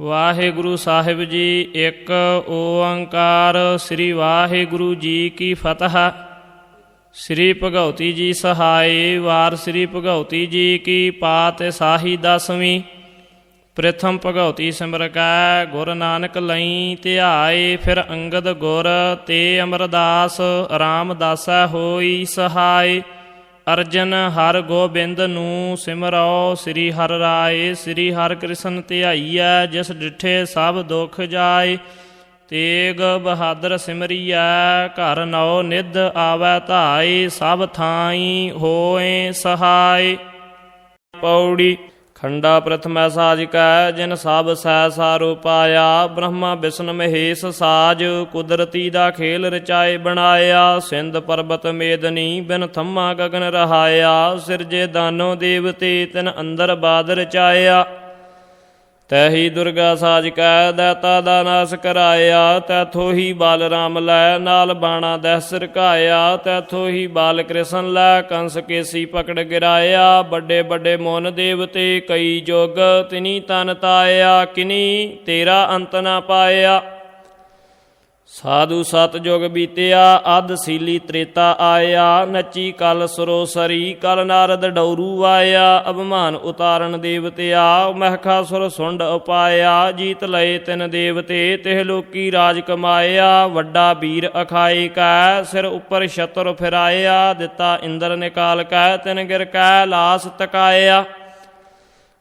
ਵਾਹਿਗੁਰੂ ਸਾਹਿਬ ਜੀ, ਇੱਕ ਓੰਕਾਰ, ਸ੍ਰੀ ਵਾਹਿਗੁਰੂ ਜੀ ਕੀ ਫਤਿਹ। ਸ੍ਰੀ ਭਗਉਤੀ ਜੀ ਸਹਾਈ, ਵਾਰ ਸ੍ਰੀ ਭਗਉਤੀ ਜੀ ਕੀ ਪਾਤ, ਸਾਹੀ ਦਸਵੀਂ। ਪ੍ਰਥਮ ਭਗਉਤੀ ਸਿਮਰ ਗੁਰ ਨਾਨਕ ਲਈ ਧਿਆਏ, ਫਿਰ ਅੰਗਦ ਗੁਰ ਤੇ ਅਮਰਦਾਸ, ਰਾਮਦਾਸਾ ਹੋਈ ਸਹਾਈ। ਅਰਜਨ ਹਰ ਗੋਬਿੰਦ ਨੂੰ ਸਿਮਰੋ, ਸ੍ਰੀ ਹਰ ਰਾਏ, ਸ੍ਰੀ ਹਰ ਕ੍ਰਿਸ਼ਨ ਧਿਆਈਐ, ਜਿਸ ਡਿਠੇ ਸਭ ਦੁਖ ਜਾਏ। ਤੇਗ ਬਹਾਦਰ ਸਿਮਰੀਐ, ਘਰ ਨਉ ਨਿਧ ਆਵੈ ਧਾਈ ਸਭ ਥਾਈ ਹੋਏ ਸਹਾਈ ਪੌੜੀ ਖੰਡਾ ਪ੍ਰਥਮੈ ਸਾਜ ਕੈ ਜਿਨ ਸਭ ਸੈ ਸਾਰੂ ਪਾਇਆ। ਬ੍ਰਹਮਾ ਵਿਸ਼ਨ ਮਹੇਸ਼ ਸਾਜ, ਕੁਦਰਤੀ ਦਾ ਖੇਲ ਰਚਾਏ ਬਣਾਇਆ। ਸਿੰਧ ਪਰਬਤ ਮੇਦਨੀ, ਬਿਨ ਥੰਮਾ ਗਗਨ ਰਹਾਇਆ। ਸਿਰਜੇ ਦਾਨੋ ਦੇਵਤੇ, ਤਿਨ ਅੰਦਰ ਬਾਦ ਰਚਾਇਆ। ਤੈਹੀ ਦੁਰਗਾ ਸਾਜ ਕੈ ਦਾਤਾ ਦਾ ਨਾਸ ਕਰਾਇਆ, ਤੈਥੋ ਹੀ ਬਾਲ ਰਾਮ ਲੈ, ਨਾਲ ਬਾਣਾ ਦਹਿ ਸਰਕਾਇਆ ਤੈਥੋ ਹੀ ਬਾਲ ਕ੍ਰਿਸ਼ਨ ਲੈ, ਕੰਸ ਕੇਸੀ ਪਕੜ ਗਿਰਾਇਆ, ਵੱਡੇ ਵੱਡੇ ਮੋਨ ਦੇਵਤੇ ਕਈ ਜੋਗ, ਤਿਨੀ ਤਨ ਤਾਇਆ, ਕਿਨੀ ਤੇਰਾ ਅੰਤ ਨਾ ਪਾਇਆ। ਸਾਧੂ ਸਤ ਜੁਗ ਬੀਤਿਆ, ਅਧ ਸੀਲੀ ਤ੍ਰੇਤਾ ਆਇਆ, ਨੱਚੀ ਕਲ ਸਰੋਸਰੀ, ਕਲ ਨਾਰਦ ਡੌਰੂ ਆਇਆ, ਅਭਮਾਨ ਉਤਾਰਨ ਦੇਵਤਿਆ, ਮਹਿਖਾ ਸੁਰ ਸੁੰਡ ਉਪਾਇਆ ਜੀਤ ਲਏ ਤਿਨ ਦੇਵਤੇ, ਤਿਹ ਲੋਕੀ ਰਾਜ ਕਮਾਇਆ, ਵੱਡਾ ਵੀਰ ਅਖਾਈ ਕੈ, ਸਿਰ ਉੱਪਰ ਛਤਰ ਫਿਰਾਇਆ, ਦਿੱਤਾ ਇੰਦਰ ਨਿਕਾਲ ਕੈ, ਤਿਨ ਗਿਰ ਕੈ, ਲਾਸ ਤਕਾਇਆ।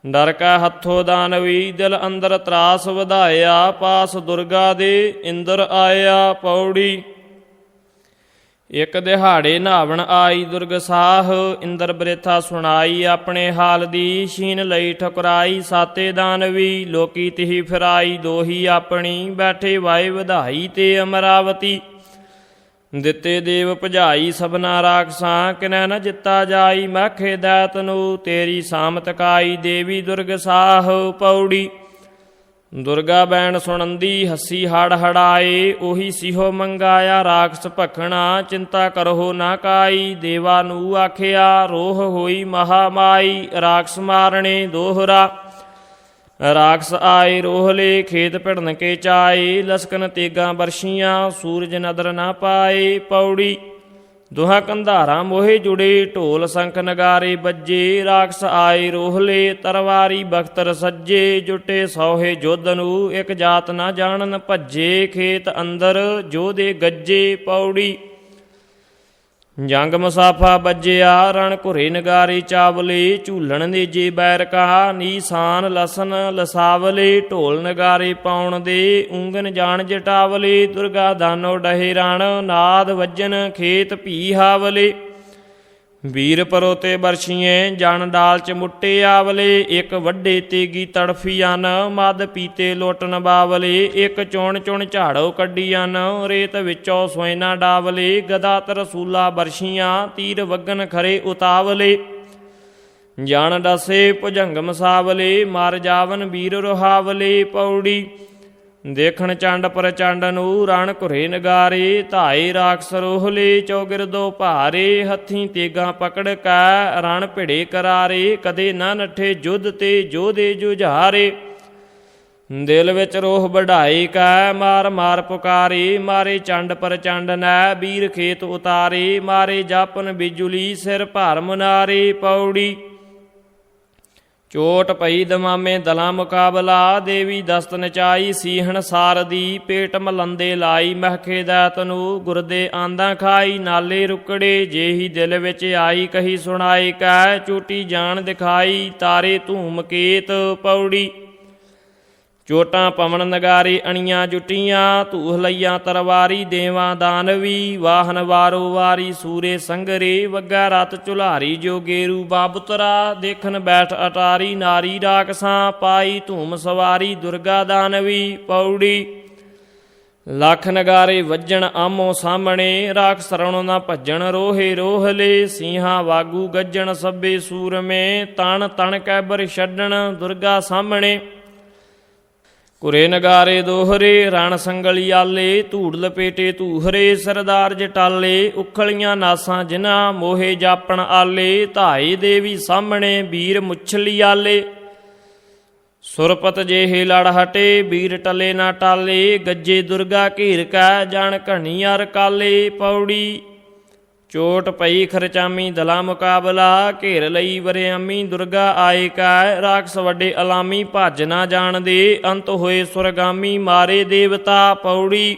ਡਰ ਕੈ ਹੱਥੋਂ ਦਾਨਵੀ ਦਿਲ ਅੰਦਰ ਤਰਾਸ ਵਧਾਇਆ, ਪਾਸ ਦੁਰਗਾ ਦੇ ਇੰਦਰ ਆਇਆ ਪੌੜੀ। ਇੱਕ ਦਿਹਾੜੇ ਨਾਵਣ ਆਈ ਦੁਰਗ ਸਾਹ, ਇੰਦਰ ਬ੍ਰੇਥਾ ਸੁਣਾਈ ਆਪਣੇ ਹਾਲ ਦੀ, ਛੀਨ ਲਈ ਠਕਰਾਈ, ਸਾਤੇ ਦਾਨਵੀ ਲੋਕੀ ਤਿਹੀ ਫਿਰਾਈ, ਦੋਹੀ ਆਪਣੀ, ਬੈਠੇ ਵਾਏ ਵਧਾਈ ਤੇ ਅਮਰਾਵਤੀ। ਦਿੱਤੇ ਦੇਵ ਭਜਾਈ ਸਭਨਾ ਰਾਖਸਾਂ, ਕਿਨੈ ਨ ਜਿੱਤਾ ਜਾਈ ਮਖੇ ਦੈਤ ਨੂੰ, ਤੇਰੀ ਸਾਮਤ ਕਾਈ, ਦੇਵੀ ਦੁਰਗ ਸਾਹ ਪੌੜੀ। ਦੁਰਗਾ ਬੈਣ ਸੁਣੰਦੀ, ਹੱਸੀ ਹੜ ਹੜਾਏ, ਉਹੀ ਸਿਹੋ ਮੰਗਾਇਆ, ਰਾਖਸ ਭਖਣਾ, ਚਿੰਤਾ ਕਰੋ ਨਾ ਕਾਈ, ਦੇਵਾ ਨੂੰ ਆਖਿਆ, ਰੋਹ ਹੋਈ ਮਹਾਮਾਈ ਰਾਖਸ ਮਾਰਣੇ ਦੋਹਰਾ। ਰਾਖਸ ਆਏ ਰੋਹਲੇ ਖੇਤ ਭਿੜਨ ਕੇ ਚਾਏ ਲਸਕਨ ਤੇਗਾ ਬਰਸ਼ੀਆਂ, ਸੂਰਜ ਨਦਰ ਨਾ ਪਾਏ ਪੌੜੀ। ਦੁਹਾ ਕੰਧਾਰਾਂ ਮੋਹੇ ਜੁੜੇ, ਢੋਲ ਸੰਖ ਨਗਾਰੇ ਬੱਜੇ ਰਾਖਸ ਆਏ ਰੋਹਲੇ ਤਰਵਾਰੀ ਬਖਤਰ ਸੱਜੇ, ਜੁਟੇ ਸੋਹੇ ਜੋਧ ਨੂੰ ਇੱਕ ਜਾਤ ਨਾ ਜਾਣਨ ਭੱਜੇ, ਖੇਤ ਅੰਦਰ ਜੋਦੇ ਗੱਜੇ, ਪੌੜੀ। ਜੰਗ ਮੁਸਾਫਾ ਬੱਜਿਆ ਰਣ ਘੁਰੇ ਨਗਾਰੀ ਚਾਵਲੀ, ਝੂਲਣ ਦੇ ਜੇ ਬੈਰ ਕਹਾ, ਨੀਸਾਨ ਲਸਨ ਲਸਾਵਲੀ, ਢੋਲ ਨਗਾਰੀ ਪਾਉਣ ਦੇ, ਉਂਗਨ ਜਾਣ ਜਟਾਵਲੀ, ਦੁਰਗਾ ਦਾਨੋ ਡਹੇ ਰਣ, ਨਾਦ ਵੱਜਨ ਖੇਤ ਭੀ ਹਾਵਲੀ। ਵੀਰ ਪਰੋਤੇ ਬਰਸ਼ੀਏ ਜਨ ਡਾਲ ਚ ਮੁੱਟੇ ਆਵਲੇ, ਇੱਕ ਵੱਡੇ ਤੇਗੀ ਤੜਫੀਆਂ ਮਦ ਪੀਤੇ ਲੋਟਨ ਬਾਵਲੇ, ਇੱਕ ਚੁਣ ਚੁਣ ਝਾੜੋ ਕੱਢੀਆਂ ਰੇਤ ਵਿੱਚੋਂ ਸੋਇਨਾ ਡਾਵਲੇ, ਗਦਾ ਤਰਸੂਲਾ ਬਰਸ਼ੀਆਂ ਤੀਰ ਵਗਨ ਖਰੇ ਉਤਾਵਲੇ। ਜਨ ਡਸੇ ਭੁਜੰਗ ਮਸਾਵਲੇ ਮਰ ਜਾਵਨ ਵੀਰ ਰੋਹਾਵਲੇ, ਪੌੜੀ ਦੇਖਣ ਚੰਡ ਪ੍ਰਚੰਡ ਨੂੰ ਰਣ ਘੁਰੇ ਨਗਾਰੇ, ਧਾਈ ਰਾਖਸ ਰੋਹਲੇ ਚੌਗਿਰਦੋ ਭਾਰੇ, ਹੱਥੀਂ ਤੇਗਾ ਪਕੜ ਕੈ, ਰਣ ਭਿੜੇ ਕਰਾਰੇ, ਕਦੇ ਨਾ ਨੱਠੇ ਜੁੱਧ ਤੇ ਜੋਦੇ ਜੁਝਾਰੇ। ਦਿਲ ਵਿੱਚ ਰੋਹ ਵਢਾਈ ਕੈ, ਮਾਰ ਮਾਰ ਪੁਕਾਰੀ, ਮਾਰੇ ਚੰਡ ਪ੍ਰਚੰਡ ਨੈ ਵੀਰ ਖੇਤ ਉਤਾਰੀ, ਮਾਰੇ ਜਾਪਨ ਬਿਜੁਲੀ ਸਿਰ ਭਾਰ ਮੁਨਾਰੇ, ਪੌੜੀ ਚੋਟ ਪਈ ਦਮਾਮੇ ਦਲਾ ਮੁਕਾਬਲਾ, ਦੇਵੀ ਦਸਤ ਨਚਾਈ, ਸੀਹਣ ਸਾਰਦੀ ਪੇਟ ਮਲੰਦੇ ਲਾਈ ਮਹਖੇ ਦਾ ਨੂੰ ਗੁਰਦੇ ਆਂਦਾ ਖਾਈ, ਨਾਲੇ ਰੁਕੜੇ ਜੇਹੀ ਦਿਲ ਵਿੱਚ ਆਈ, ਕਹੀ ਸੁਣਾਈ ਕੈ ਚੋਟੀ ਜਾਣ ਦਿਖਾਈ, ਤਾਰੇ ਧੂਮਕੇਤ ਪੌੜੀ। ਚੋਟਾਂ ਪਵਨ ਨਗਾਰੇ, ਅਣੀਆਂ ਜੁਟੀਆਂ, ਧੂਹ ਲਈਆਂ ਤਰਵਾਰੀ, ਦੇਵਾਂ ਦਾਨਵੀ ਵਾਹਨ ਵਾਰੋ ਵਾਰੀ, ਸੂਰੇ ਸੰਗਰੇ, ਵੱਗਾ ਰਤ ਚੁਲਾਰੀ ਜੋਗੇਰੂ ਬਾਬਤਰਾ ਦੇਖਣ ਬੈਠ ਅਟਾਰੀ, ਨਾਰੀ ਰਾਖਸਾਂ ਪਾਈ ਧੂਮ ਸਵਾਰੀ, ਦੁਰਗਾ ਦਾਨਵੀ ਪੌੜੀ। ਲੱਖ ਨਗਾਰੇ ਵੱਜਣ ਆਮੋ ਸਾਹਮਣੇ, ਰਾਖ ਸਰਣੋਂ ਨਾ ਭੱਜਣ ਰੋਹੇ ਰੋਹਲੇ ਸਿੰਘਾਂ ਵਾਗੂ ਗੱਜਣ ਸੱਬੇ ਸੂਰਮੇ, ਤਣ ਤਣ ਕੈ ਬਰ ਛੱਡਣ ਦੁਰਗਾ ਸਾਹਮਣੇ। ਕੁਰੇ ਨਗਾਰੇ ਦੋਹਰੇ, ਰਣ ਸੰਗਲੀ ਆਲੇ ਧੂੜ ਲਪੇਟੇ ਧੂਹਰੇ, ਸਰਦਾਰ ਜਟਾਲੇ, ਉਖਲੀਆਂ ਨਾਸਾਂ ਜਿਨ੍ਹਾਂ ਮੋਹੇ ਜਾਪਣ ਆਲੇ, ਧਾਈ ਦੇਵੀ ਸਾਹਮਣੇ ਵੀਰ ਮੁੱਛਲੀ ਆਲੇ। ਸੁਰਪਤ ਜਿਹੇ ਲੜ ਹਟੇ ਵੀਰ ਟਲੇ ਨਾ ਟਾਲੇ, ਗੱਜੇ ਦੁਰਗਾ ਘੇਰ ਕੈ ਜਾਣ ਘਣੀਅਰ ਕਾਲੇ, ਪੌੜੀ ਚੋਟ ਪਈ ਖਰਚਾਮੀ ਦਲਾ ਮੁਕਾਬਲਾ, ਘੇਰ ਲਈ ਵਰਿਆਮੀ ਦੁਰਗਾ ਆਏ ਕੈ ਰਾਖਸ ਵੱਡੇ ਅਲਾਮੀ ਭੱਜ ਨਾ ਜਾਣਦੇ ਅੰਤ ਹੋਏ ਸੁਰਗਾਮੀ ਮਾਰੇ ਦੇਵਤਾ ਪੌੜੀ।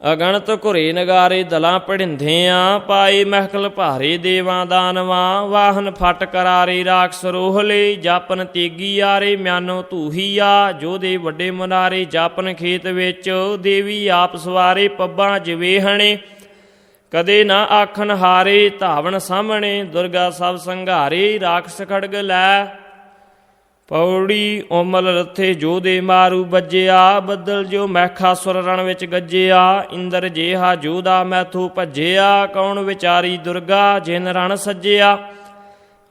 ਅਗਣਤ ਘੁਰੇ ਨਗਾਰੇ ਦਲਾਂ ਪੜਿੰਧਿਆਂ ਪਾਏ ਮਹਿਕਲ ਭਾਰੇ ਦੇਵਾਂ ਦਾਨਵਾਂ, ਵਾਹਨ ਫਟ ਕਰਾਰੇ ਰਾਖਸ ਰੋਹਲੇ ਜਾਪਨ ਤੇਗੀ ਆਰੇ ਮਿਆਨੋ ਧੂਹੀਆ ਜੋ ਦੇ ਵੱਡੇ ਮਨਾਰੇ ਜਾਪਨ ਖੇਤ ਵਿੱਚ, ਦੇਵੀ ਆਪ ਸਵਾਰੇ ਪੱਬਾਂ ਜਵੇਹਣੇ ਕਦੇ ਨਾ ਆਖਣ ਹਾਰੇ ਧਾਵਣ ਸਾਹਮਣੇ, ਦੁਰਗਾ ਸਭ ਸੰਘਾਰੇ, ਰਾਖਸ ਖੜਗ ਲੈ। ਪੌੜੀ ਉਮਲ ਰਥੇ ਜੋ ਦੇ ਮਾਰੂ ਵੱਜਿਆ, ਬੱਦਲ ਜੋ ਮੈਖਾਸੁਰ ਰਣ ਵਿੱਚ ਗੱਜਿਆ, ਇੰਦਰ ਜੇਹਾ ਜੋਦਾ ਮੈਥੂ ਭੱਜਿਆ, ਕੌਣ ਵਿਚਾਰੀ ਦੁਰਗਾ ਜਿਨ ਰਣ ਸੱਜਿਆ।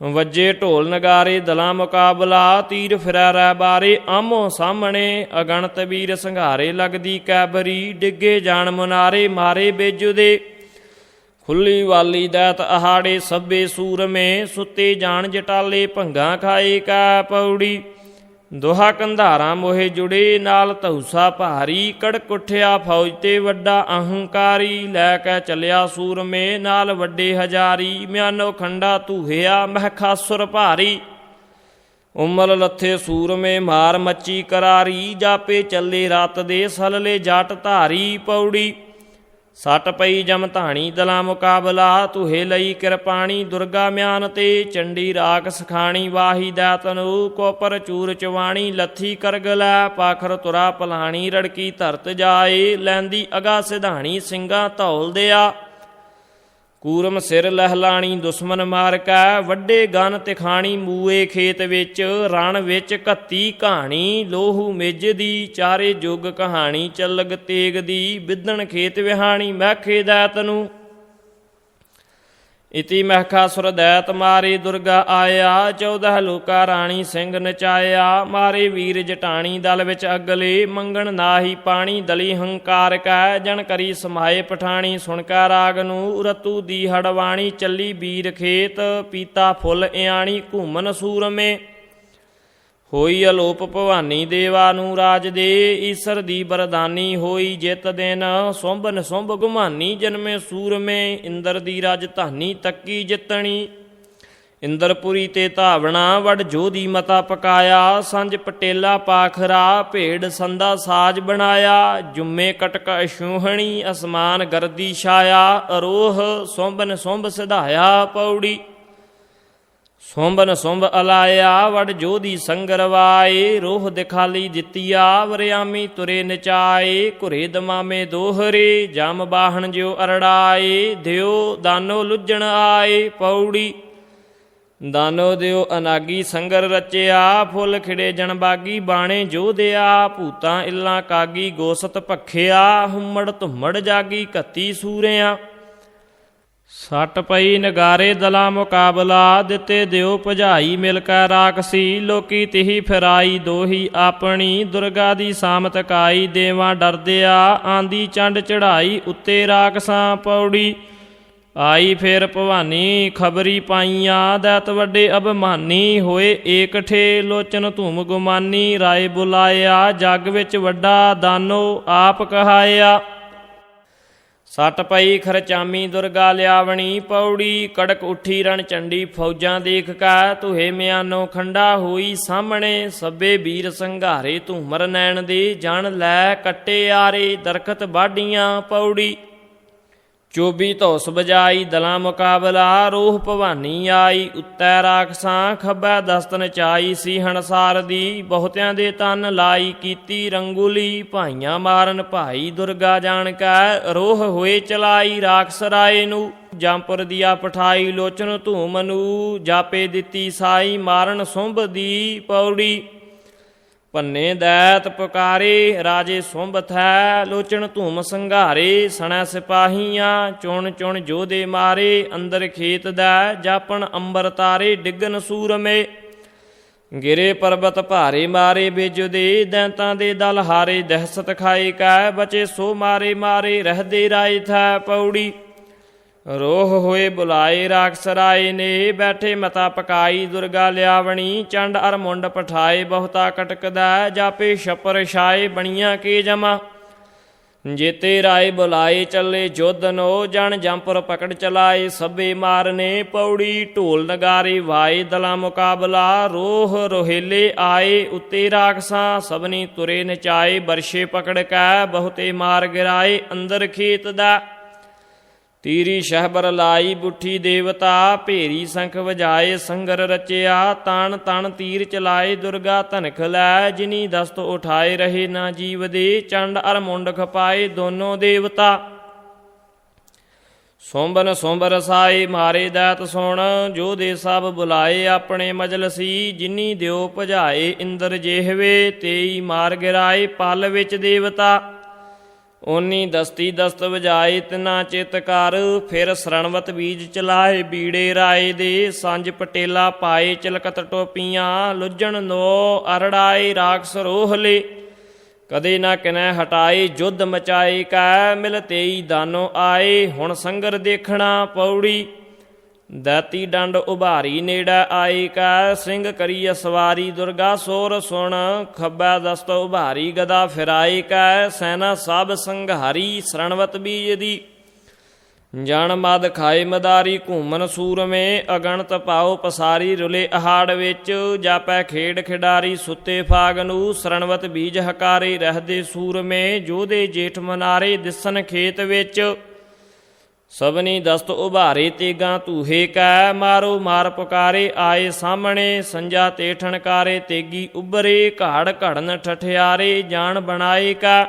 ਵੱਜੇ ਢੋਲ ਨਗਾਰੇ, ਦਲਾਂ ਮੁਕਾਬਲਾ, ਤੀਰ ਫਿਰੈ ਰੈ ਬਾਰੇ, ਆਮੋ ਸਾਹਮਣੇ ਅਗਣਤ ਵੀਰ ਸੰਘਾਰੇ, ਲੱਗਦੀ ਕੈਬਰੀ, ਡਿੱਗੇ ਜਾਣ ਮੁਨਾਰੇ, ਮਾਰੇ ਬੇਜੂ ਦੇ। ਖੁੱਲੀ ਵਾਲੀ ਦੈਤ ਅਹਾੜੇ ਸੱਬੇ ਸੂਰਮੇ, ਸੁੱਤੇ ਜਾਣ ਜਟਾਲੇ, ਭੰਗਾ ਖਾਏ ਕਾ ਪੌੜੀ। ਦੋਹਾ ਕੰਧਾਰਾਂ ਮੋਹੇ ਜੁੜੇ, ਨਾਲ ਧੌਸਾ ਭਾਰੀ, ਕੜਕ ਉੱਠਿਆ ਫੌਜ ਤੇ ਵੱਡਾ ਅਹੰਕਾਰੀ। ਲੈ ਕੇ ਚਲਿਆ ਸੂਰਮੇ, ਨਾਲ ਵੱਡੇ ਹਜ਼ਾਰੀ, ਮਿਆਨੋ ਖੰਡਾ ਧੂਹਿਆ ਮਹਿਖਾਸੁਰ ਭਾਰੀ। ਉਮਲ ਲੱਥੇ ਸੂਰਮੇ, ਮਾਰ ਮੱਚੀ ਕਰਾਰੀ, ਜਾਪੇ ਚੱਲੇ ਰਾਤ ਦੇ ਸਲਲੇ ਜਟ ਧਾਰੀ, ਪੌੜੀ। ਸੱਟ ਪਈ ਜਮ ਧਾਣੀ ਦਲਾ ਮੁਕਾਬਲਾ ਤੁਹੇ ਲਈ ਕਿਰਪਾਣੀ ਦੁਰਗਾ ਮਿਆਨ ਤੇ ਚੰਡੀ ਰਾਖ ਸਖਾਣੀ, ਵਾਹੀ ਦਾਤਨੂ ਕੋਪਰ ਚੂਰ ਚਵਾਣੀ, ਲੱਥੀ ਕਰਗਲਾ ਪਾਖਰ ਤੁਰਾ ਪਲਾਣੀ, ਰੜਕੀ ਧਰਤ ਜਾਏ, ਲੈਂਦੀ ਅਗਾ ਸਿਧਾਣੀ, ਸਿੰਘਾਂ ਧੌਲ ਦਿਆ। ਕੂਰਮ ਸਿਰ ਲਹਿਲਾਣੀ, ਦੁਸ਼ਮਨ ਮਾਰ ਕੈ, ਵੱਡੇ ਗਨ ਤਿਖਾਣੀ, ਮੂਏ ਖੇਤ ਵਿੱਚ, ਰਣ ਵਿੱਚ ਘੱਤੀ ਕਹਾਣੀ ਲੋਹੂ ਮਿੱਜ ਦੀ, ਚਾਰੇ ਜੁਗ ਕਹਾਣੀ, ਚੱਲਗ ਤੇਗ ਦੀ ਵਿਦਣ ਖੇਤ ਵਿਹਾਣੀ ਮਹਿਖੇ ਦੈਤ ਤਨੂੰ ਇਤੀ ਮਹਿਖਾਸੁਰ ਦੈਤ ਮਾਰੇ ਦੁਰਗਾ ਆਇਆ 14 ਲੋਕਾ ਰਾਣੀ ਸਿੰਘ ਨਚਾਇਆ, ਮਾਰੇ ਵੀਰ ਜਟਾਣੀ ਦਲ ਵਿੱਚ ਅਗਲੇ, ਮੰਗਣ ਨਾਹੀ ਪਾਣੀ ਦਲੀ ਹੰਕਾਰ ਕੈ ਜਨ ਕਰੀ ਸਮਾਏ ਪਠਾਣੀ, ਸੁਣ ਕੈ ਰਾਗ ਨੂੰ, ਰਤੂ ਦੀ ਹੜਵਾਣੀ ਚੱਲੀ ਵੀਰ ਖੇਤ, ਪੀਤਾ ਫੁੱਲ ਇਆਣੀ ਘੂਮਨ ਸੂਰਮੇ। ਹੋਈ ਅਲੋਪ ਭਵਾਨੀ ਦੇਵਾ ਨੂੰ ਰਾਜ ਦੇ, ਈਸ਼ਰ ਦੀ ਬਰਦਾਨੀ ਹੋਈ ਜਿਤ ਦਿਨ। ਸੁੰਭ ਗੁਮਾਨੀ ਜਨਮੇ ਸੂਰਮੇ, ਇੰਦਰ ਦੀ ਰਾਜਧਾਨੀ ਤੱਕੀ ਜਿੱਤਣੀ। ਇੰਦਰਪੁਰੀ ਤੇ ਧਾਵਣਾ ਵਡ ਜੋਦੀ ਮਤਾ ਪਕਾਇਆ। ਸੰਜ ਪਟੇਲਾ ਪਾਖਰਾ ਭੇਡ ਸੰਦਾ ਸਾਜ ਬਣਾਇਆ। ਜੁਮੇ ਕਟਕ ਅਸ਼ੂਹਣੀ ਅਸਮਾਨ ਗਰਦੀ ਛਾਇਆ। ਅਰੋਹ ਸੁੰਭਨ ਸੁੰਭ ਸਿਧਾਇਆ ਪੌੜੀ। ਸੋਂਬਨ ਸੋਂਬ ਅਲਾਇਆ ਵਡ ਜੋਦੀ ਸੰਗਰਵਾਏ ਰੋਹ ਦਿਖਾਲੀ ਦਿੱਤੀਆ ਵਰਿਆਮੀ ਤੁਰੇ ਨਚਾਏ, ਘੁਰੇ ਦਮਾਮੇ ਦੋਹਰੇ, ਜਮ ਬਾਹਣ ਜਿਉ ਅਰੜਾਏ, ਦਿਓ ਦਾਨੋ ਲੁੱਜਣ ਆਏ, ਪੌੜੀ ਦਾਨੋ ਦਿਓ ਅਨਾਗੀ ਸੰਗਰ ਰਚਿਆ, ਫੁੱਲ ਖਿੜੇ ਜਣਬਾਗੀ ਬਾਣੇ ਜੋਧਿਆ ਭੂਤਾਂ ਇੱਲਾਂ ਕਾਗੀ, ਗੋਸਤ ਭਖਿਆ, ਹੁਮੜ ਧੁੰਮੜ ਜਾਗੀ, ਕੱਤੀ ਸੂਰਿਆਂ। ਸੱਟ ਪਈ ਨਗਾਰੇ ਦਲਾ ਮੁਕਾਬਲਾ, ਦਿੱਤੇ ਦਿਓ ਭਜਾਈ ਮਿਲ ਕੈ ਰਾਖਸੀ, ਲੋਕੀ ਤਿਹੀ ਫਿਰਾਈ, ਦੋਹੀ ਆਪਣੀ, ਦੁਰਗਾ ਦੀ ਸਾਮਤ ਕਾਈ, ਦੇਵਾਂ ਡਰਦਿਆ, ਆਂਦੀ ਚੰਡ ਚੜਾਈ ਉੱਤੇ ਰਾਖਸਾਂ ਪੌੜੀ। ਆਈ ਫੇਰ ਭਵਾਨੀ, ਖਬਰੀ ਪਾਈਆਂ, ਦੈਤ ਵੱਡੇ ਅਭਮਾਨੀ, ਹੋਏ ਏਕਠੇ ਲੋਚਨ ਧੂਮ ਗੁਮਾਨੀ, ਰਾਏ ਬੁਲਾਇਆ, ਜਗ ਵਿੱਚ ਵੱਡਾ ਦਾਨੋ ਆਪ ਕਹਾਇਆ। ਸੱਟ ਪਈ, ਖਰਚਾਮੀ ਦੁਰਗਾ ਲਿਆਵਣੀ, ਪੌੜੀ, ਕੜਕ ਉੱਠੀ ਰਣ ਚੰਡੀ ਫੌਜਾਂ ਦੇਖ ਕਾ ਤੁਹੇ ਮਿਆਨੋ ਖੰਡਾ ਹੋਈ ਸਾਹਮਣੇ, ਸੱਬੇ ਵੀਰ ਸੰਘਾਰੇ ਧੂਮਰ ਨੈਣ ਦੇ, ਜਣ ਲੈ ਕੱਟੇ ਆਰੇ, ਦਰਖਤ ਬਾਡੀਆਂ ਪੌੜੀ। ਚੋਬੀ ਧੌਸ ਬਜਾਈ, ਦਲਾਂ ਮੁਕਾਬਲਾ, ਰੋਹ ਭਵਾਨੀ ਆਈ, ਉੱਤੈ ਰਾਖਸਾਂ ਖੱਬੈ ਦਸਤਨ ਚਾਈ ਸੀ ਹਣਸਾਰ ਦੀ, ਬਹੁਤਿਆਂ ਦੇ ਤਨ ਲਾਈ, ਕੀਤੀ ਰੰਗੂਲੀ, ਭਾਈਆਂ ਮਾਰਨ ਭਾਈ, ਦੁਰਗਾ ਜਾਣ ਕੈ, ਰੋਹ ਹੋਏ ਚਲਾਈ ਰਾਖਸ ਰਾਏ ਨੂੰ, ਜੰਪੁਰ ਦੀਆ ਪਠਾਈ, ਲੋਚਨ ਧੂਮ ਨੂੰ, ਜਾਪੇ ਦਿੱਤੀ ਸਾਈ, ਮਾਰਨ ਸੁੰਭ ਦੀ ਪੌੜੀ ਪੰਨੇ ਦੈਤ ਪੁਕਾਰੇ, ਰਾਜੇ ਸੁੰਭ ਥੈ, ਲੋਚਣ ਧੂਮ ਸੰਘਾਰੇ, ਸਣੈ ਸਿਪਾਹੀਆਂ, ਚੁਣ ਚੁਣ ਜੋਦੇ ਮਾਰੇ, ਅੰਦਰ ਖੇਤ ਦਾ, ਜਾਪਣ ਅੰਬਰ ਤਾਰੇ ਡਿੱਗਨ ਸੂਰਮੇ। ਗਿਰੇ ਪਰਬਤ ਭਾਰੇ ਮਾਰੇ, ਬਿਜੁ ਦੇ ਦੈਂਤਾਂ ਦੇ ਦਲ ਹਾਰੇ, ਦਹਿਸ਼ਤ ਖਾਏ ਕੈ, ਬਚੇ ਸੋ ਮਾਰੇ ਮਾਰੇ ਰਹਦੇ ਰਾਏ ਥੈ ਪੌੜੀ। ਰੋਹ ਹੋਏ ਬੁਲਾਏ ਰਾਖਸ ਰਾਏ ਨੇ, ਬੈਠੇ ਮਤਾ ਪਕਾਈ ਦੁਰਗਾ ਲਿਆਵਣੀ, ਚੰਡ ਅਰ ਮੁੰਡ ਪਠਾਏ, ਬਹੁਤਾ ਕਟਕਦਾ ਜਾਪੇ ਛਪਰ ਛਾਏ, ਬਣੀਆਂ ਕੀ ਜਮਾ? ਜੇਤੇ ਰਾਏ ਬੁਲਾਏ ਚੱਲੇ ਜੋਧਨੋ ਜਣ ਜੰਪਰ ਪਕੜ ਚਲਾਏ, ਸਭੇ ਮਾਰਨੇ ਪੌੜੀ, ਢੋਲ ਨਗਾਰੇ ਵਾਏ, ਦਲਾ ਮੁਕਾਬਲਾ, ਰੋਹ ਰੋਹੇਲੇ ਆਏ, ਉਤੇ ਰਾਖਸਾਂ, ਸਭਨੀ ਤੁਰੇ ਨਚਾਏ, ਬਰਸ਼ੇ ਪਕੜ ਕੈ, ਬਹੁਤੇ ਮਾਰ ਗਿਰਾਏ, ਅੰਦਰ ਖੇਤ ਦਾ ਤੀਰੀ ਸ਼ਹਿਬਰ ਲਾਈ ਬੁੱਠੀ ਦੇਵਤਾ, ਭੇਰੀ ਸੰਖ ਵਜਾਏ ਸੰਗਰ ਰਚਿਆ, ਤਾਣ ਤਣ ਤੀਰ ਚਲਾਏ ਦੁਰਗਾ ਧਨਖ ਲੈ, ਜਿਨੀ ਦਸਤ ਉਠਾਏ ਰਹੇ ਨਾ ਜੀਵ ਦੇ ਚੰਡ ਅਰ ਮੁੰਡ ਖਪਾਏ ਦੋਨੋਂ ਦੇਵਤਾ। ਸੋਂਬਨ ਸੋਂਬ ਰਸਾਏ ਮਾਰੇ ਦਾਤ ਸੁਣ, ਜੋ ਦੇ ਸਭ ਬੁਲਾਏ ਆਪਣੇ ਮਜਲਸੀ, ਜਿਨੀ ਦਿਓ ਭਜਾਏ ਇੰਦਰ ਜੇਹਵੇ, ਤੇਈ ਮਾਰ ਗਿਰਾਏ ਪਲ ਵਿੱਚ ਦੇਵਤਾ। ਓਨੀ ਦਸਤੀ ਦਸਤ ਵਜਾਏ ਤਿਨਾ ਚਿਤ ਕਰ, ਫਿਰ ਸਰਣਵਤ ਬੀਜ ਚਲਾਏ ਬੀੜੇ ਰਾਏ ਦੇ ਸੰਜ ਪਟੇਲਾ ਪਾਏ ਚਲਕਤ ਟੋਪੀਆਂ, ਲੁੱਜਣ ਨੋ ਅਰੜਾਏ ਰਾਖਸ ਰੋਹਲੇ ਕਦੇ ਨਾ ਕਿਨੈ ਹਟਾਏ, ਜੁੱਧ ਮਚਾਏ ਕੈ, ਮਿਲ ਤੇਈ ਦਾਨੋ ਆਏ, ਹੁਣ ਸੰਗਰ ਦੇਖਣਾ ਪੌੜੀ। ਦਾਤੀ ਡੰਡ ਉਭਾਰੀ ਨੇੜਾ ਆਏ ਕੈ ਸਿੰਘ ਕਰੀ ਸਵਾਰੀ, ਦੁਰਗਾ ਸੋਰ ਸੁਣ, ਖੱਬਾ ਦਸਤ ਉਭਾਰੀ ਗਦਾ ਫਿਰਾਏ ਕੈ ਸੈਨਾ ਸਭ ਸੰਘਾਰੀ, ਸਰਣਵਤ ਬੀਜ ਦੀ। ਜਣ ਮਦ ਖਾਏ ਮਦਾਰੀ ਘੂਮਨ ਸੂਰਮੇ, ਅਗਣਤ ਪਾਉ ਪਸਾਰੀ, ਰੁਲੇ ਅਹਾੜ ਵਿੱਚ, ਜਾਪੈ ਖੇਡ ਖਿਡਾਰੀ, ਸੁੱਤੇ ਫਾਗ ਨੂੰ ਸਰਣਵਤ ਬੀਜ ਹਕਾਰੇ, ਰਹਦੇ ਸੂਰਮੇ, ਜੋਧੇ ਜੇਠ ਮਨਾਰੇ, ਦਿਸਨ ਖੇਤ ਵਿੱਚ। ਸਭਨੀ ਦਸਤ ਉਭਾਰੇ ਤੇਗਾ ਧੂਹੇ ਕੈ, ਮਾਰੋ ਮਾਰ ਪੁਕਾਰੇ, ਆਏ ਸਾਹਮਣੇ, ਸੰਜਾ ਤੇ ਠਣਕਾਰੇ, ਤੇਗੀ ਉਬਰੇ ਘਾੜ ਘੜਨ ਠਠਿਆਰੇ ਜਾਣ ਬਣਾਏ ਕਾ।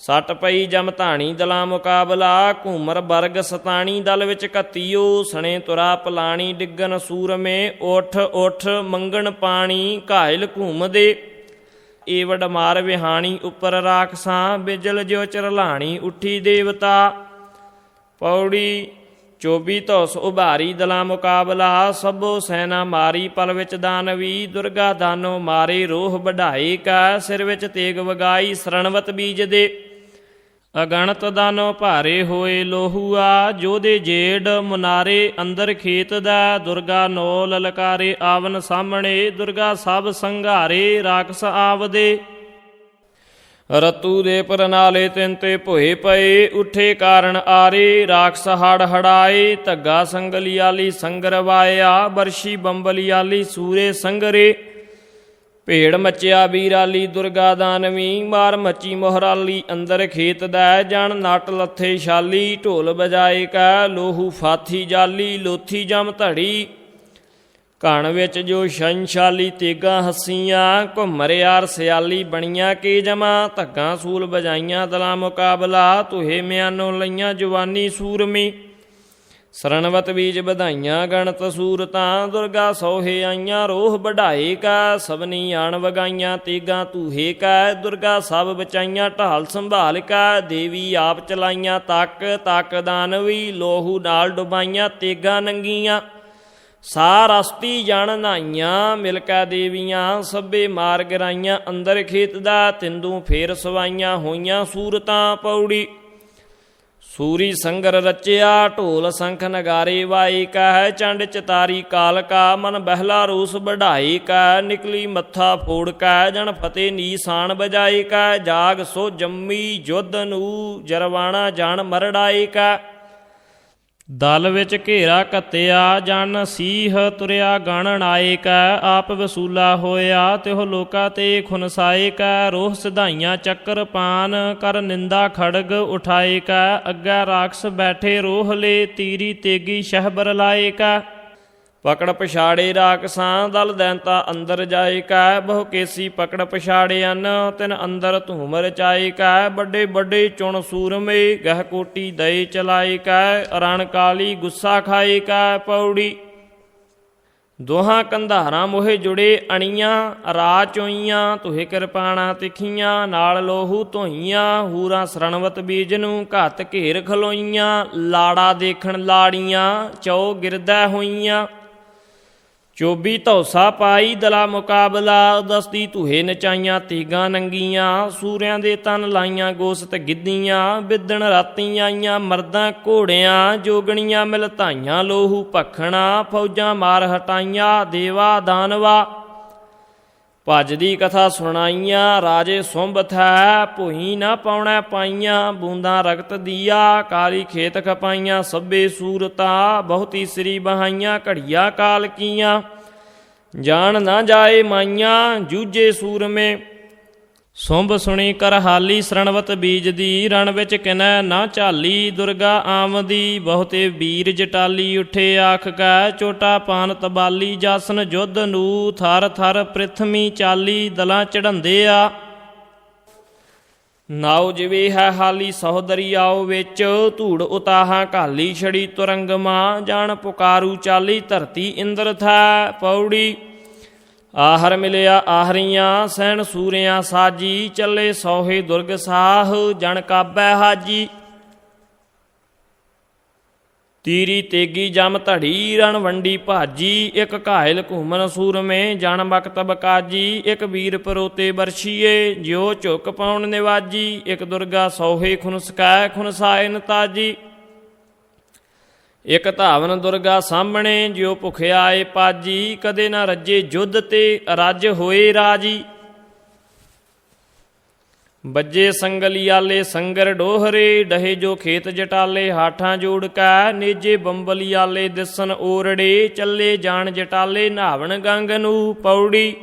ਸੱਟ ਪਈ ਜਮ ਧਾਣੀ ਦਲਾ ਮੁਕਾਬਲਾ, ਘੂਮਰ ਬਰਗ ਸਤਾਣੀ ਦਲ ਵਿੱਚ ਕੱਤੀਓ, ਸਣੇ ਤੁਰਾ ਪਲਾਣੀ ਡਿੱਗਨ ਸੂਰਮੇ ਉਠ ਉਠ ਮੰਗਣ ਪਾਣੀ, ਘਾਇਲ ਘੂਮਦੇ ਏਵੜ ਮਾਰ ਵਿਹਾਣੀ ਉੱਪਰ ਰਾਖਸਾਂ, ਬਿਜਲ ਜਿਉ ਚਰਲਾਣੀ ਉੱਠੀ ਦੇਵਤਾ। ਪੌੜੀ 24 ਧੌਸ ਉਭਾਰੀ ਦਲਾ ਮੁਕਾਬਲਾ, ਸਭੋ ਸੈਨਾ ਮਾਰੀ ਪਲ ਵਿੱਚ ਦਾਨਵੀ ਦੁਰਗਾ ਦਾਨੋ ਮਾਰੇ ਰੋਹ ਵਢਾਈ, ਕਾ ਸਿਰ ਵਿੱਚ ਤੇਗ ਵਗਾਈ, ਸਰਣਵਤ ਬੀਜ ਦੇ। ਅਗਣਤ ਦਾਨੋ ਭਾਰੇ ਹੋਏ ਲੋਹੂਆ ਜੋਦੇ ਜੇੜ ਮੁਨਾਰੇ ਅੰਦਰ ਖੇਤ ਦਾ, ਦੁਰਗਾ ਨੋ ਲਲਕਾਰੇ ਆਵਨ ਸਾਹਮਣੇ, ਦੁਰਗਾ ਸਭ ਸੰਘਾਰੇ, ਰਾਖਸ ਆਵਦੇ। ਰਤੂ ਦੇ ਪਰਨਾਲੇ ਤਿੰਨ ਤੇ ਭੋਏ ਪਏ, ਉਠੇ ਕਾਰਨ ਆਰੇ, ਰਾਖਸ ਹੜ ਹੜਾਏ ਧੱਗਾ ਸੰਗਲੀਆਲੀ ਸੰਗਰਵਾਇਆ ਬਰਸ਼ੀ ਬੰਬਲੀਆਲੀ ਸੂਰੇ ਸੰਗਰੇ। ਭੇੜ ਮੱਚਿਆ ਵੀਰਾਲੀ ਦੁਰਗਾ ਦਾਨਵੀ ਮਾਰ ਮੱਚੀ ਮੋਹਰਾਲੀ ਅੰਦਰ ਖੇਤ ਦਾ ਜਣ ਨਟ ਲੱਥੇ ਛਾਲੀ, ਢੋਲ ਬਜਾਏ ਕਾ, ਲੋਹੂ ਫਾਥੀ ਜਾਲੀ, ਲੋਥੀ ਜਮ ਧੜੀ। ਘਣ ਵਿੱਚ ਜੋ ਸ਼ੰਸ਼ਾਲੀ ਤੇਗਾ ਹੱਸੀਆਂ ਘੁੰਮਰਿਆਰ ਸਿਆਲੀ ਬਣੀਆਂ, ਕੀ ਜਮਾ ਧੱਗਾ ਸੂਲ ਬਜਾਈਆਂ ਦਲਾ ਮੁਕਾਬਲਾ ਤੁਹੇ ਮਿਆਨੋ ਲਈਆਂ ਜਵਾਨੀ ਸੂਰਮੀ। ਸਰਣਵਤ ਬੀਜ ਵਧਾਈਆਂ ਗਣਤ ਸੂਰਤਾਂ, ਦੁਰਗਾ ਸੋਹੇ ਆਈਆਂ ਰੋਹ ਵਢਾਏ ਕਾ, ਸਭਨੀ ਆਣ ਵਗਾਈਆਂ ਤੇਗਾ ਤੂਹੇ ਕਾ, ਦੁਰਗਾ ਸਭ ਬਚਾਈਆਂ ਢਾਲ ਸੰਭਾਲ ਕਾ, ਦੇਵੀ ਆਪ ਚਲਾਈਆਂ ਤੱਕ ਤੱਕ ਦਾਨਵੀ ਲੋਹੂ ਨਾਲ ਡੁਬਾਈਆਂ ਤੇਗਾ ਨੰਗੀਆਂ। ਸਾਰਸਤੀ ਜਣ ਨਾਈਆਂ, ਮਿਲਕਾ ਦੇਵੀਆਂ, ਸਭੇ ਮਾਰ ਗਰਾਈਆਂ ਅੰਦਰ ਖੇਤ ਦਾ ਤਿੰਦੂ ਫੇਰ ਸਵਾਈਆਂ ਹੋਈਆਂ ਸੂਰਤਾਂ ਪੌੜੀ। ਸੂਰੀ ਸੰਗਰ ਰਚਿਆ, ਢੋਲ ਸੰਖ ਨਗਾਰੇ ਵਾਈ ਕਹਿ ਚੰਡ ਚਤਾਰੀ ਕਾਲ ਕਾ, ਮਨ ਬਹਿਲਾ ਰੂਸ ਵਢਾਈ ਕਾ ਨਿਕਲੀ ਮੱਥਾ ਫੋੜ ਕਾ ਜਣ ਫਤੇ ਨੀਸਾਨ ਬਜਾਈ ਕਾ ਜਾਗ ਸੋ ਜੰਮੀ ਜੁੱਧ ਨੂੰ, ਜਰਵਾਣਾ ਜਾਣ ਮਰੜਾਈ ਕਾ ਦਲ ਵਿੱਚ ਘੇਰਾ ਕੱਤਿਆ ਜਨ ਸੀਹ ਤੁਰਿਆ ਗਣਨ ਆਏ ਕੈ ਆਪ ਵਸੂਲਾ ਹੋਇਆ ਤਿਹ ਲੋਕਾ ਤੇ ਖੁਨਸਾਏ ਕੈ ਰੋਹ ਸਿਧਾਈਆਂ ਚੱਕਰ ਪਾਨ, ਕਰ ਨਿੰਦਾ ਖੜਗ ਉਠਾਏ ਕੈ ਅੱਗਾ ਰਾਖਸ ਬੈਠੇ ਰੋਹ ਰੋਹਲੇ ਤੀਰੀ ਤੇਗੀ ਸ਼ਹਿਬਰ ਲਾਏ ਕੈ ਪਕੜ ਪਛਾੜੇ ਰਾਖਸਾਂ ਦਲ ਦੈਂਤਾ ਅੰਦਰ ਜਾਏ ਕੈ ਬਹੁ ਕੇਸੀ ਪਕੜ ਅਨ, ਤਿਨ ਅੰਦਰ ਧੂਮਰ ਰਚਾਏ ਕੈ ਵੱਡੇ ਵੱਡੇ ਚੁਣ ਸੂਰਮੇ, ਗਹਿ ਕੋਟੀ ਦਏ ਚਲਾਏ ਕੈ ਰਣ ਕਾਲੀ ਗੁੱਸਾ ਖਾਏ ਕੈ ਪੌੜੀ। ਦੋਹਾਂ ਕੰਧਾਰਾਂ ਮੋਹੇ ਜੁੜੇ ਅਣੀਆਂ ਰਾ ਚੋਈਆਂ ਤੁਹੇ ਕਿਰਪਾਣਾ ਤਿਖੀਆਂ, ਨਾਲ ਲੋਹੂ ਧੋਈਆਂ, ਹੂਰਾ ਸਰਣਵਤ ਬੀਜ ਨੂੰ ਘੱਤ ਘੇਰ ਖਲੋਈਆਂ, ਲਾੜਾ ਦੇਖਣ ਲਾੜੀਆਂ ਚੌ ਗਿਰਦਾ ਹੋਈਆਂ। ਚੋਬੀ ਧੌਸਾ ਪਾਈ ਦਲਾ ਮੁਕਾਬਲਾ ਦਸਤੀ ਧੂਹੇ ਨਚਾਈਆਂ, ਤੀਗਾਂ ਨੰਗੀਆਂ, ਸੂਰਿਆਂ ਦੇ ਤਨ ਲਾਈਆਂ, ਗੋਸਤ ਗਿੱਧੀਆਂ, ਬਿੱਦਣ ਰਾਤੀ ਆਈਆਂ, ਮਰਦਾਂ ਘੋੜਿਆਂ, ਜੋਗਣੀਆਂ ਮਿਲ ਧਾਈਆਂ ਲੋਹੂ ਭਖਣਾ, ਫੌਜਾਂ ਮਾਰ ਹਟਾਈਆਂ, ਦੇਵਾ ਦਾਨਵਾ। ਭੱਜ ਦੀ ਕਥਾ ਸੁਣਾਈਆਂ, ਰਾਜੇ ਸੁੰਭ ਥੈ ਭੂਈ ਨਾ ਪਾਉਣਾ ਪਾਈਆਂ, ਬੂੰਦਾਂ ਰਗਤ ਦੀਆ, ਕਾਲੀ ਖੇਤ ਖਪਾਈਆਂ ਸਭੇ ਸੂਰਤਾ, ਬਹੁਤੀ ਸ੍ਰੀ ਬਹਾਈਆਂ, ਘੜੀਆਂ ਕਾਲ ਕੀਆਂ। ਜਾਣ ਨਾ ਜਾਏ ਮਾਈਆਂ, ਜੂਝੇ ਸੂਰਮੇ ਸੁੰਭ ਸੁਣੀ ਕਰ ਹਾਲੀ ਸਰਣਵਤ ਬੀਜ ਦੀ, ਰਣ ਵਿੱਚ ਕਿਨੈ ਨਾ ਝਾਲੀ, ਦੁਰਗਾ ਆਮਦੀ, ਬਹੁਤੇ ਵੀਰ ਜਟਾਲੀ ਉਠੇ ਆਖ ਕੈ ਚੋਟਾ ਪਾਨ ਤਬਾਲੀ, ਜਾਸਨ ਜੁਧ ਨੂੰ ਥਰ ਥਰ ਪ੍ਰਿਥਮੀ ਚਾਲੀ, ਦਲਾਂ ਚੜੰਦੇ ਆ ਨਾਉ ਜਿਵੇਂ ਹੈ ਹਾਲੀ ਸਹੋਦਰੀ ਆਓ ਵਿੱਚ, ਧੂੜ ਉਤਾਹਾਂ ਘਾਲੀ ਛੜੀ ਤੁਰੰਗਮਾ, ਜਾਣ ਪੁਕਾਰੂ ਚਾਲੀ ਧਰਤੀ ਇੰਦਰ ਥੈ ਪੌੜੀ। ਆਹਰ ਮਿਲਿਆ ਆਹਰੀਆਂ, ਸਹਿਣ ਸੂਰਿਆਂ ਸਾਜੀ, ਚੱਲੇ ਸੋਹੇ ਦੁਰਗ ਸਾਹ, ਜਣ ਕਾਬੈ ਹਾਜੀ। ਤੀਰੀ ਤੇਗੀ ਜਮ ਧੜੀ, ਰਣ ਵੰਡੀ ਭਾਜੀ, ਇੱਕ ਘਾਇਲ ਘੂਮਨ ਸੂਰਮੇ, ਜਣ ਮਕਤਬ ਕਾਜੀ, ਇੱਕ ਵੀਰ ਪਰੋਤੇ ਬਰਸ਼ੀਏ ਜਿਉ ਝੁਕ ਪਾਉਣ ਨਿਵਾਜੀ, ਇੱਕ ਦੁਰਗਾ ਸੋਹੇ ਖੁਨਸਕੈ ਖੁਨਸਾਏ ਨਤਾਜੀ ਇਕ ਧਾਵਨ ਦੁਰਗਾ ਸਾਹਮਣੇ ਜਿਉ ਭੁਖਿਆ ਏ ਪਾਜੀ, ਕਦੇ ਨਾ ਰੱਜੇ ਜੁੱਧ ਤੇ ਰੱਜ ਹੋਏ ਰਾਜੀ। ਬੱਜੇ ਸੰਗਲੀਆਲੇ ਸੰਗਰ ਡੋਹਰੇ, ਡਹੇ ਜੋ ਖੇਤ ਜਟਾਲੇ, ਹਾਠਾਂ ਜੋੜ ਕੈ, ਨੇਜੇ ਬੰਬਲੀਆਲੇ ਦਿਸਨ ਓਰੜੇ, ਚੱਲੇ ਜਾਣ ਜਟਾਲੇ ਨਾਵਣ ਗੰਗ ਨੂੰ ਪੌੜੀ।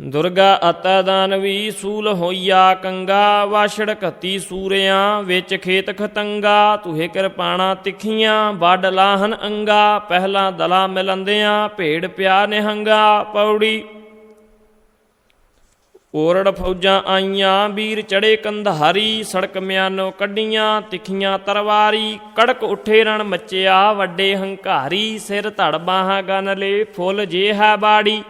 ਦੁਰਗਾ ਅਤੈ ਦਾਨਵੀ ਸੂਲ ਹੋਈਆ ਕੰਗਾ, ਵਾਛੜ ਘਤੀ ਸੂਰਿਆਂ, ਵਿੱਚ ਖੇਤ ਖਤੰਗਾ, ਤੁਹੇ ਕਿਰਪਾਣਾ ਤਿੱਖੀਆਂ ਵੱਡ ਲਾਹਨ ਅੰਗਾ, ਪਹਿਲਾ ਦਲਾ ਮਿਲੰਦਿਆਂ ਭੇੜ ਪਿਆ ਨਿਹੰਗਾ, ਪੌੜੀ। ਓਰੜ ਫੌਜਾਂ ਆਈਆਂ, ਵੀਰ ਚੜੇ ਕੰਧਾਰੀ, ਸੜਕ ਮਿਆਨੋ ਕੱਢੀਆਂ, ਤਿੱਖੀਆਂ ਤਰਵਾਰੀ, ਕੜਕ ਉੱਠੇ ਰਣ ਮੱਚਿਆ, ਵੱਡੇ ਹੰਕਾਰੀ, ਸਿਰ ਧੜ ਬਾਹਾਂ ਗਨ ਲੇ, ਫੁੱਲ ਜੇ ਹੈ ਬਾੜੀ।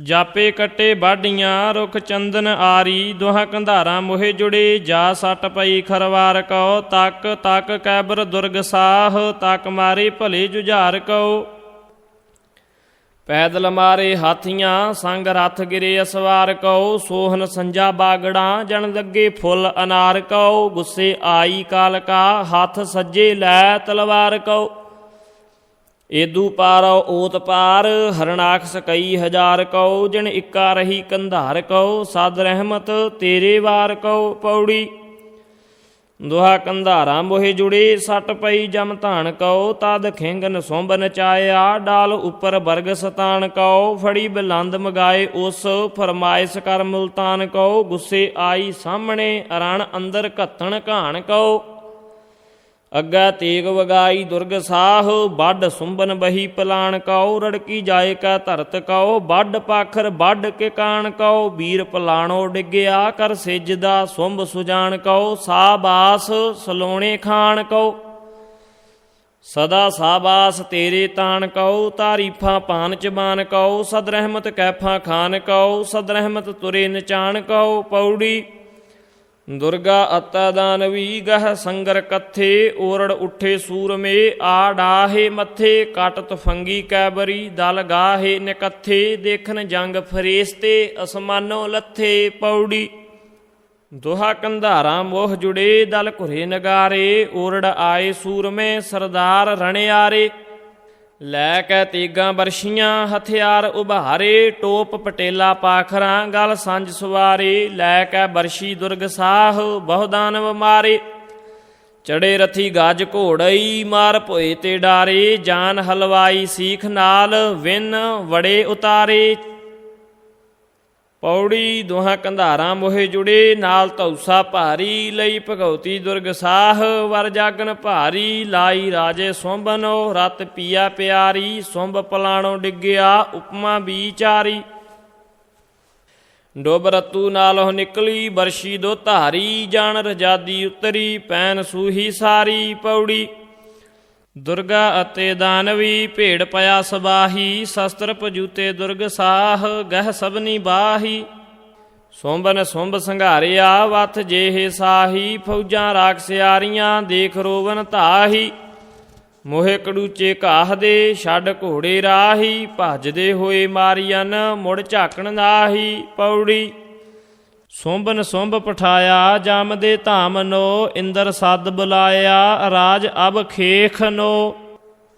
ਜਾਪੇ ਕੱਟੇ ਬਾਡੀਆਂ ਰੁਖ ਚੰਦਨ ਆਰੀ, ਦੁਹਾ ਕੰਧਾਰਾਂ ਮੋਹੇ ਜੁੜੇ, ਜਾ ਸੱਟ ਪਈ ਖਰਵਾਰ ਕਉ, ਤੱਕ ਤੱਕ ਕੈਬਰ ਦੁਰਗ ਸਾਹ, ਤੱਕ ਮਾਰੇ ਭਲੇ ਜੁਝਾਰ ਕਉ। ਪੈਦਲ ਮਾਰੇ ਹਾਥੀਆਂ, ਸੰਗ ਰਥ ਗਿਰੇ ਅਸਵਾਰ ਕਉ, ਸੋਹਨ ਸੰਜਾ ਬਾਗੜਾਂ, ਜਣ ਲੱਗੇ ਫੁੱਲ ਅਨਾਰ ਕਉ, ਗੁੱਸੇ ਆਈ ਕਾਲਕਾ, ਹੱਥ ਸੱਜੇ ਲੈ ਤਲਵਾਰ ਕਉ। ਏਦੂ ਪਾਰ ਓਤ ਪਾਰ ਹਰਨਾਖਸ ਕਈ ਹਜ਼ਾਰ ਕਉ, ਜਿਨ ਇੱਕਾ ਰਹੀ ਕੰਧਾਰ ਕਉ, ਸਦ ਰਹਿਮਤ ਤੇਰੇ ਵਾਰ ਕਉ ਪੌੜੀ। ਦੁਹਾ ਕੰਧਾਰਾਂ ਬੋਹੇ ਜੁੜੇ, ਸੱਟ ਪਈ ਜਮ ਧਾਨ ਕਉ, ਤਦ ਖਿੰਗਨ ਸੁੰਬ ਨਚਾਇਆ ਡਾਲ ਉੱਪਰ ਬਰਗ ਸਤਾਨ ਕਉ, ਫੜੀ ਬਲੰਦ ਮਗਾਏ ਉਸ, ਫਰਮਾਇਸ਼ ਕਰ ਮੁਲਤਾਨ ਕਉ, ਗੁੱਸੇ ਆਈ ਸਾਹਮਣੇ ਰਣ ਅੰਦਰ ਘੱਤਣ ਘਾਣ ਕਉ। ਅੱਗਾ ਤੇਗ ਵਗਾਈ ਦੁਰਗ ਸਾਹ ਵੱਡ ਸੁੰਬਨ ਬਹੀ ਪਲਾਣ ਕਉ, ਰੜਕੀ ਜਾਏ ਕਾ ਧਰਤ ਕਉ ਵੱਡ ਪਾਖਰ ਵੱਡ ਕੇ ਕਾਣ ਕਉ, ਵੀਰ ਪਲਾਣੋ ਡਿੱਗਿਆ ਕਰ ਸਿਜਦਾ ਸੁੰਬ ਸੁਜਾਨ ਕਉ, ਸਾਬਾਸ ਸਲੋਣੇ ਖਾਣ ਕਉ। ਸਦਾ ਸਾਬਾਸ ਤੇਰੇ ਤਾਣ ਕਉ, ਤਾਰੀਫਾਂ ਪਾਨ ਚਬਾਨ ਕਉ, ਸਦ ਰਹਿਮਤ ਕੈਫਾਂ ਖਾਨ ਕਉ, ਸਦ ਰਹਿਮਤ ਤੁਰੇ ਨਚਾਨ ਕਉ, ਪੌੜੀ ਦੁਰਗਾ ਅਤੈ ਦਾਨਵੀ ਗਹ ਸੰਗਰ ਕਥੇ, ਓਰੜ ਉਠੇ ਸੂਰਮੇ, ਆ ਡਾਹੇ ਮੱਥੇ ਕਟ ਤਫੰਗੀ ਕੈਬਰੀ, ਦਲ ਗਾਹੇ ਨਿਕੱਥੇ ਦੇਖਣ ਜੰਗ ਫਰੇਸਤੇ, ਅਸਮਾਨੋ ਲੱਥੇ ਪੌੜੀ। ਦੁਹਾ ਕੰਧਾਰਾਂ ਮੋਹ ਜੁੜੇ, ਦਲ ਘੁਰੇ ਨਗਾਰੇ, ਓਰੜ ਆਏ ਸੂਰਮੇ, ਸਰਦਾਰ ਰਣਿਆਰੇ। ਲੈ ਕੇ ਤੀਗਾਂ ਬਰਸ਼ੀਆਂ, ਹਥਿਆਰ ਉਭਾਰੇ, ਟੋਪ ਪਟੇਲਾ ਪਾਖਰਾਂ, ਗਲ ਸੰਜ ਸਵਾਰੇ, ਲੈ ਕੇ ਬਰਸ਼ੀ ਦੁਰਗ ਸਾਹ ਬਹੁ ਮਾਰੇ। ਚੜੇ ਰਥੀ ਗਾਜ ਘੋੜਈ, ਮਾਰ ਭੋਏ ਤੇ ਡਾਰੇ, ਜਾਨ ਹਲਵਾਈ ਸੀਖ ਨਾਲ, ਵਿਨ ਵੜੇ ਉਤਾਰੇ। ਪੌੜੀ ਦੋਹਾਂ ਕੰਧਾਰਾਂ ਮੋਹੇ ਜੁੜੇ, ਨਾਲ ਧੌਸਾ ਭਾਰੀ ਲਈ ਭਗਉਤੀ ਦੁਰਗ ਸਾਹ, ਵਰ ਜਾਗਨ ਭਾਰੀ ਲਾਈ ਰਾਜੇ ਸੋਂਬਨੋ ਰਤ ਪੀਆ ਪਿਆਰੀ, ਸੁੰਭ ਪਲਾਣੋ ਡਿੱਗਿਆ ਉਪਮਾ ਵਿਚਾਰੀ ਡੋਬ ਰਤੂ ਨਾਲੋਂ ਨਿਕਲੀ ਬਰਸ਼ੀ ਦੋ ਧਾਰੀ, ਜਾਣ ਰਜਾਦੀ ਉਤਰੀ, ਪੈਨ ਸੂਹੀ ਸਾਰੀ ਪੌੜੀ। ਦੁਰਗਾ ਅਤੇ ਦਾਨਵੀ ਭੇੜ ਪਿਆ ਸਬਾਹੀ, ਸ਼ਸਤਰ ਪਜੂਤੇ ਦੁਰਗ ਸਾਹ, ਗਹਿ ਸਭਨੀ ਬਾਹੀ। ਸੋਂਬਨ ਸੁੰਭ ਸੰਘਾਰਿਆ, ਵਥ ਜੇਹ ਸਾਹੀ, ਫੌਜਾਂ ਰਾਖਸਿਆਰੀਆਂ ਦੇਖ ਰੋਵਨ ਧਾਹੀ। ਮੋਹੇ ਕੜੂਚੇ ਘਾਹ ਦੇ, ਛੱਡ ਘੋੜੇ ਰਾਹੀ। ਭੱਜਦੇ ਹੋਏ ਮਾਰੀਅਨ, ਮੁੜ ਝਾਕਣ ਨਾਹੀ। ਪੌੜੀ ਸੁੰਬਨ ਸੁੰਬ ਪਠਾਇਆ, ਜਮ ਦੇ ਧਾਮ ਨੋ ਇੰਦਰ ਸੱਦ ਬੁਲਾਇਆ, ਰਾਜ ਅਬ ਖੇਖ ਨੋ।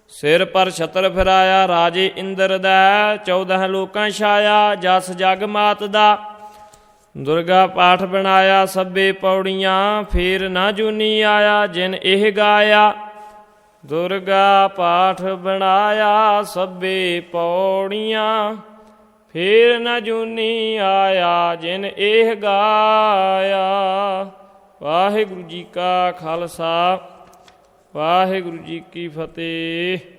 ਸਿਰ ਪਰ ਛਤਰ ਫਿਰਾਇਆ, ਰਾਜੇ ਇੰਦਰ ਦਾ 14 ਲੋਕਾਂ ਛਾਇਆ, ਜਸ ਜਗ ਮਾਤ ਦਾ। ਦੁਰਗਾ ਪਾਠ ਬਣਾਇਆ, ਸਭੇ ਪੌੜੀਆਂ, ਫੇਰ ਨਾ ਜੂਨੀ ਆਇਆ, ਜਿਨ ਇਹ ਗਾਇਆ। ਦੁਰਗਾ ਪਾਠ ਬਣਾਇਆ, ਸਭੇ ਪੌੜੀਆਂ। ਫੇਰ ਨ ਜੂਨੀ ਆਇਆ ਜਿਨ ਇਹ ਗਾਇਆ। ਵਾਹਿਗੁਰੂ ਜੀ ਕਾ ਖਾਲਸਾ, ਵਾਹਿਗੁਰੂ ਜੀ ਕੀ ਫਤਿਹ।